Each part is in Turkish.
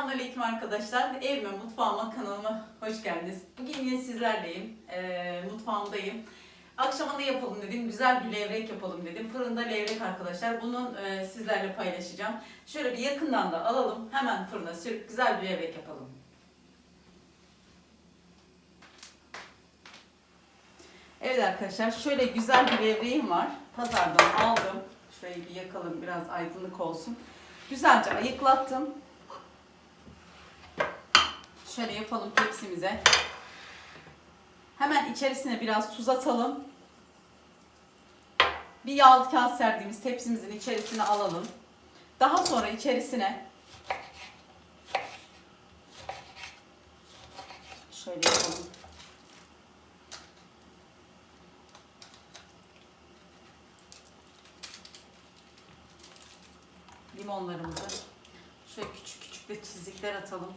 Selamünaleyküm arkadaşlar. Evime, mutfağıma, kanalıma hoş geldiniz. Bugün yine sizlerleyim. Ee, mutfağımdayım. Akşama ne yapalım dedim. Güzel bir levrek yapalım dedim. Fırında levrek arkadaşlar. Bunu e, sizlerle paylaşacağım. Şöyle bir yakından da alalım. Hemen fırına sürüp güzel bir levrek yapalım. Evet arkadaşlar şöyle güzel bir levreğim var. Pazardan aldım. Şurayı bir yakalım biraz aydınlık olsun. Güzelce ayıklattım. Şöyle yapalım tepsimize. Hemen içerisine biraz tuz atalım. Bir yağlı kağıt serdiğimiz tepsimizin içerisine alalım. Daha sonra içerisine şöyle yapalım. Limonlarımızı şöyle küçük küçük de çizikler atalım.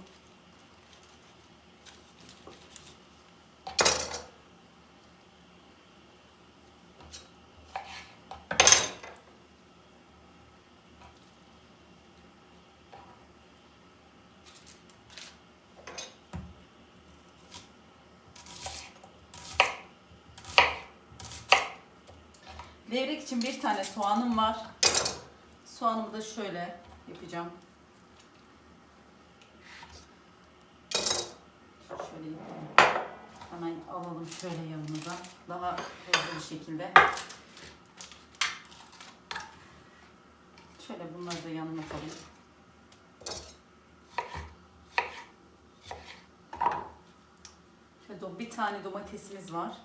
Levrek için bir tane soğanım var. Soğanımı da şöyle yapacağım. Şöyle yapalım. Hemen alalım şöyle yanımıza. Daha hızlı bir şekilde. Şöyle bunları da yanına do- bir tane domatesimiz var.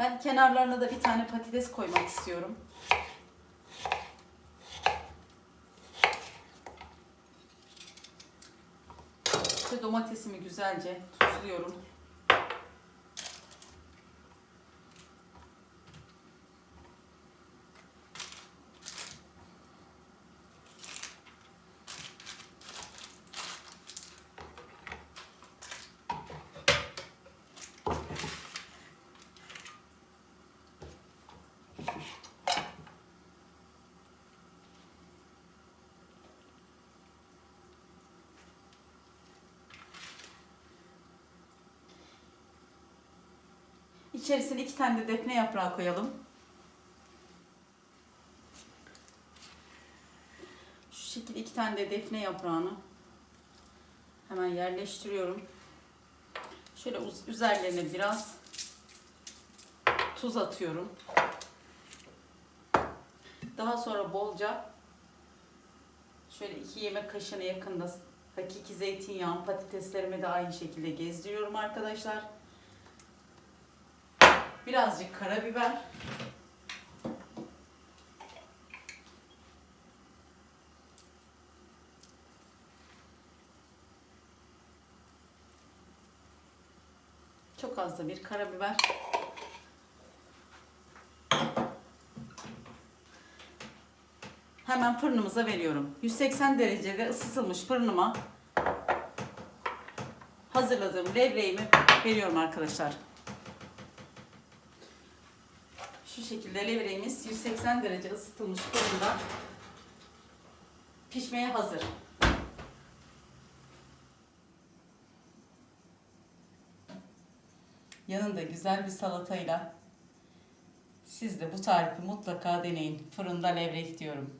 Ben kenarlarına da bir tane patates koymak istiyorum. İşte domatesimi güzelce tuzluyorum. İçerisine iki tane de defne yaprağı koyalım. Şu şekilde iki tane de defne yaprağını hemen yerleştiriyorum. Şöyle üzerlerine biraz tuz atıyorum. Daha sonra bolca şöyle iki yemek kaşığına yakında hakiki zeytinyağı patateslerimi de aynı şekilde gezdiriyorum arkadaşlar. Birazcık karabiber. Çok az da bir karabiber. Hemen fırınımıza veriyorum. 180 derecede ısıtılmış fırınıma hazırladığım levreğimi veriyorum arkadaşlar. Şu şekilde levreğimiz 180 derece ısıtılmış fırında pişmeye hazır. Yanında güzel bir salatayla siz de bu tarifi mutlaka deneyin. Fırında levrek diyorum.